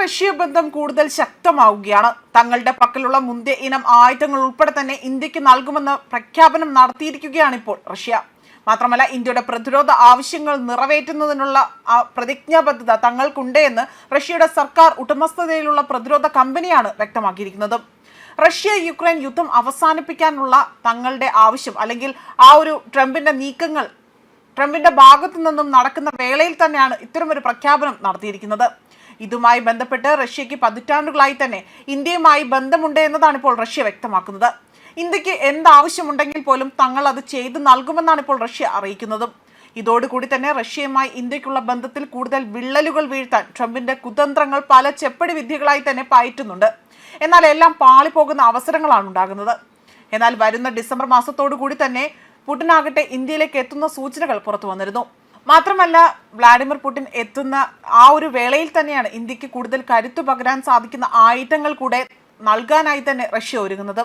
Russia ബന്ധം കൂടുതൽ ശക്തമാവുകയാണ്. തങ്ങളുടെ പക്കലുള്ള മുന്തിയ ഇനം ആയുധങ്ങൾ ഉൾപ്പെടെ തന്നെ ഇന്ത്യയ്ക്ക് നൽകുമെന്ന് പ്രഖ്യാപനം നടത്തിയിരിക്കുകയാണ് ഇപ്പോൾ റഷ്യ. മാത്രമല്ല ഇന്ത്യയുടെ പ്രതിരോധ ആവശ്യങ്ങൾ നിറവേറ്റുന്നതിനുള്ള പ്രതിജ്ഞാബദ്ധത തങ്ങൾക്കുണ്ട് എന്ന് റഷ്യയുടെ സർക്കാർ ഉടമസ്ഥതയിലുള്ള പ്രതിരോധ കമ്പനിയാണ് വ്യക്തമാക്കിയിരിക്കുന്നത്. റഷ്യ യുക്രൈൻ യുദ്ധം അവസാനിപ്പിക്കാനുള്ള തങ്ങളുടെ ആവശ്യം അല്ലെങ്കിൽ ആ ഒരു ട്രംപിന്റെ നീക്കങ്ങൾ ട്രംപിന്റെ ഭാഗത്തു നിന്നും നടക്കുന്ന വേളയിൽ തന്നെയാണ് ഇത്തരമൊരു പ്രഖ്യാപനം നടത്തിയിരിക്കുന്നത്. ഇതുമായി ബന്ധപ്പെട്ട് റഷ്യയ്ക്ക് പതിറ്റാണ്ടുകളായി തന്നെ ഇന്ത്യയുമായി ബന്ധമുണ്ട് എന്നതാണ് ഇപ്പോൾ റഷ്യ വ്യക്തമാക്കുന്നത്. ഇന്ത്യയ്ക്ക് എന്താവശ്യമുണ്ടെങ്കിൽ പോലും തങ്ങൾ അത് ചെയ്തു നൽകുമെന്നാണ് ഇപ്പോൾ റഷ്യ അറിയിക്കുന്നതും. ഇതോടുകൂടി തന്നെ റഷ്യയുമായി ഇന്ത്യക്കുള്ള ബന്ധത്തിൽ കൂടുതൽ വിള്ളലുകൾ വീഴ്ത്താൻ ട്രംപിന്റെ കുതന്ത്രങ്ങൾ പല ചെപ്പടി വിദ്യകളായി തന്നെ പയറ്റുന്നുണ്ട്. എന്നാൽ എല്ലാം പാളിപ്പോകുന്ന അവസരങ്ങളാണ് ഉണ്ടാകുന്നത്. എന്നാൽ വരുന്ന ഡിസംബർ മാസത്തോടു കൂടി തന്നെ പുടിനാകട്ടെ ഇന്ത്യയിലേക്ക് എത്തുന്ന സൂചനകൾ പുറത്തു വന്നിരുന്നു. മാത്രമല്ല വ്ളാഡിമിർ പുടിൻ എത്തുന്ന ആ ഒരു വേളയിൽ തന്നെയാണ് ഇന്ത്യയ്ക്ക് കൂടുതൽ കരുത്തു പകരാൻ സാധിക്കുന്ന ആയുധങ്ങൾ കൂടെ നൽകാനായി തന്നെ റഷ്യ ഒരുങ്ങുന്നത്.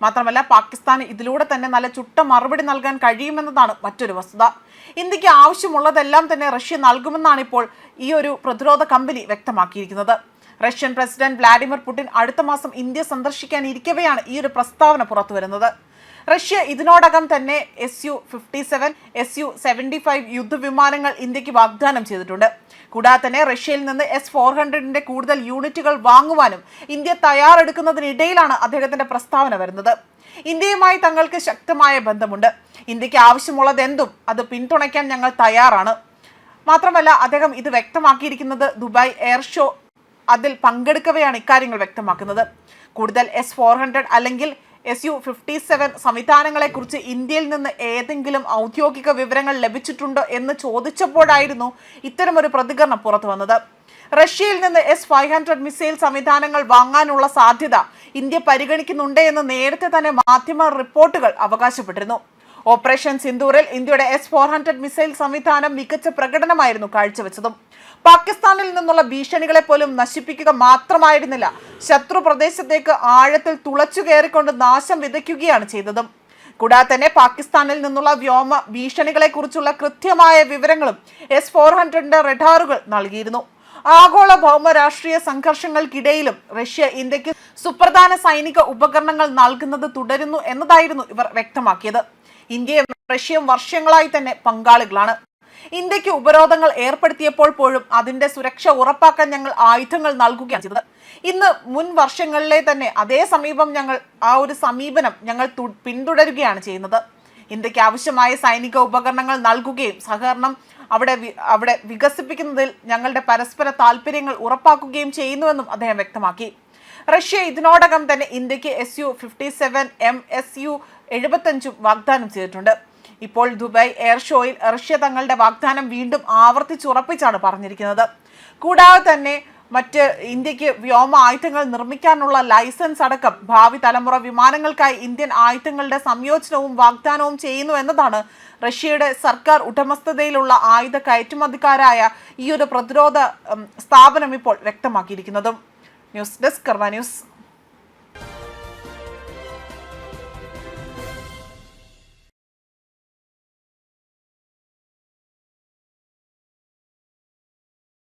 മാത്രമല്ല പാകിസ്ഥാൻ ഇതിലൂടെ തന്നെ നല്ല ചുട്ട മറുപടി നൽകാൻ കഴിയുമെന്നതാണ് മറ്റൊരു വസ്തുത. ഇന്ത്യയ്ക്ക് ആവശ്യമുള്ളതെല്ലാം തന്നെ റഷ്യ നൽകുമെന്നാണ് ഇപ്പോൾ ഈ ഒരു പ്രതിരോധ കമ്പനി വ്യക്തമാക്കിയിരിക്കുന്നത്. റഷ്യൻ പ്രസിഡന്റ് വ്ളാഡിമിർ പുടിൻ അടുത്ത മാസം ഇന്ത്യ സന്ദർശിക്കാനിരിക്കവെയാണ് ഈ ഒരു പ്രസ്താവന പുറത്തുവരുന്നത്. റഷ്യ ഇതിനോടകം തന്നെ S U fifty seven S U seventy five യുദ്ധവിമാനങ്ങൾ ഇന്ത്യയ്ക്ക് വാഗ്ദാനം ചെയ്തിട്ടുണ്ട്. കൂടാതെ തന്നെ റഷ്യയിൽ നിന്ന് എസ് ഫോർ ഹൺഡ്രഡിന്റെ കൂടുതൽ യൂണിറ്റുകൾ വാങ്ങുവാനും ഇന്ത്യ തയ്യാറെടുക്കുന്നതിനിടയിലാണ് അദ്ദേഹത്തിന്റെ പ്രസ്താവന വരുന്നത്. ഇന്ത്യയുമായി തങ്ങൾക്ക് ശക്തമായ ബന്ധമുണ്ട്. ഇന്ത്യയ്ക്ക് ആവശ്യമുള്ളത് എന്തും അത് പിന്തുണയ്ക്കാൻ ഞങ്ങൾ തയ്യാറാണ്. മാത്രമല്ല അദ്ദേഹം ഇത് വ്യക്തമാക്കിയിരിക്കുന്നത് ദുബായ് എയർ ഷോ അതിൽ പങ്കെടുക്കവെയാണ് ഇക്കാര്യങ്ങൾ വ്യക്തമാക്കുന്നത്. കൂടുതൽ എസ് ഫോർ ഹൺഡ്രഡ് അല്ലെങ്കിൽ എസ് യു ഫിഫ്റ്റി സെവൻ സംവിധാനങ്ങളെക്കുറിച്ച് ഇന്ത്യയിൽ നിന്ന് ഏതെങ്കിലും ഔദ്യോഗിക വിവരങ്ങൾ ലഭിച്ചിട്ടുണ്ടോ എന്ന് ചോദിച്ചപ്പോഴായിരുന്നു ഇത്തരമൊരു പ്രതികരണം പുറത്തു വന്നത്. റഷ്യയിൽ നിന്ന് എസ് ഫൈവ് ഹൺഡ്രഡ് മിസൈൽ സംവിധാനങ്ങൾ വാങ്ങാനുള്ള സാധ്യത ഇന്ത്യ പരിഗണിക്കുന്നുണ്ട് എന്ന് നേരത്തെ തന്നെ മാധ്യമ റിപ്പോർട്ടുകൾ അവകാശപ്പെട്ടിരുന്നു. ഓപ്പറേഷൻ സിന്ദൂറിൽ ഇന്ത്യയുടെ എസ് ഫോർ ഹൺഡ്രഡ് മിസൈൽ സംവിധാനം മികച്ച പ്രകടനമായിരുന്നു കാഴ്ചവെച്ചതും. പാകിസ്ഥാനിൽ നിന്നുള്ള ഭീഷണികളെ പോലും നശിപ്പിക്കുക മാത്രമായിരുന്നില്ല. ശത്രു പ്രദേശത്തേക്ക് ആഴത്തിൽ തുളച്ചു കയറിക്കൊണ്ട് നാശം വിതയ്ക്കുകയാണ് ചെയ്തതും. കൂടാതെ തന്നെ പാകിസ്ഥാനിൽ നിന്നുള്ള വ്യോമ ഭീഷണികളെ കുറിച്ചുള്ള കൃത്യമായ വിവരങ്ങളും എസ് ഫോർ ഹൺഡ്രഡിന്റെ റഡാറുകൾ നൽകിയിരുന്നു. ആഗോള ഭൗമ രാഷ്ട്രീയ സംഘർഷങ്ങൾക്കിടയിലും റഷ്യ ഇന്ത്യയ്ക്ക് സുപ്രധാന സൈനിക ഉപകരണങ്ങൾ നൽകുന്നത് തുടരുന്നു എന്നതായിരുന്നു ഇവർ വ്യക്തമാക്കിയത്. ഇന്ത്യയും റഷ്യയും വർഷങ്ങളായി തന്നെ പങ്കാളികളാണ്. ഇന്ത്യയ്ക്ക് ഉപരോധങ്ങൾ ഏർപ്പെടുത്തിയപ്പോൾ പോലും അതിന്റെ സുരക്ഷ ഉറപ്പാക്കാൻ ഞങ്ങൾ ആയുധങ്ങൾ നൽകുകയാണ് ചെയ്തത്. ഇന്ന് മുൻ വർഷങ്ങളിലെ തന്നെ അതേ സമീപം ഞങ്ങൾ ആ ഒരു സമീപനം ഞങ്ങൾ പിന്തുടരുകയാണ് ചെയ്യുന്നത്. ഇന്ത്യയ്ക്ക് ആവശ്യമായ സൈനിക ഉപകരണങ്ങൾ നൽകുകയും സഹകരണം അവിടെ അവിടെ വികസിപ്പിക്കുന്നതിൽ ഞങ്ങളുടെ പരസ്പര താല്പര്യങ്ങൾ ഉറപ്പാക്കുകയും ചെയ്യുന്നുവെന്നും അദ്ദേഹം വ്യക്തമാക്കി. റഷ്യ ഇതിനോടകം തന്നെ ഇന്ത്യയ്ക്ക് S U fifty seven M S U എഴുപത്തഞ്ചും വാഗ്ദാനം ചെയ്തിട്ടുണ്ട്. ഇപ്പോൾ ദുബായ് എയർ ഷോയിൽ റഷ്യ തങ്ങളുടെ വാഗ്ദാനം വീണ്ടും ആവർത്തിച്ചുറപ്പിച്ചാണ് പറഞ്ഞിരിക്കുന്നത്. കൂടാതെ തന്നെ മറ്റ് ഇന്ത്യയ്ക്ക് വ്യോമ ആയുധങ്ങൾ നിർമ്മിക്കാനുള്ള ലൈസൻസ് അടക്കം ഭാവി തലമുറ വിമാനങ്ങൾക്കായി ഇന്ത്യൻ ആയുധങ്ങളുടെ സംയോജനവും വാഗ്ദാനവും ചെയ്യുന്നു എന്നതാണ് റഷ്യയുടെ സർക്കാർ ഉടമസ്ഥതയിലുള്ള ആയുധ കയറ്റുമതിക്കാരായ ഈ ഒരു പ്രതിരോധ സ്ഥാപനം ഇപ്പോൾ വ്യക്തമാക്കിയിരിക്കുന്നതും. News desk Karma news.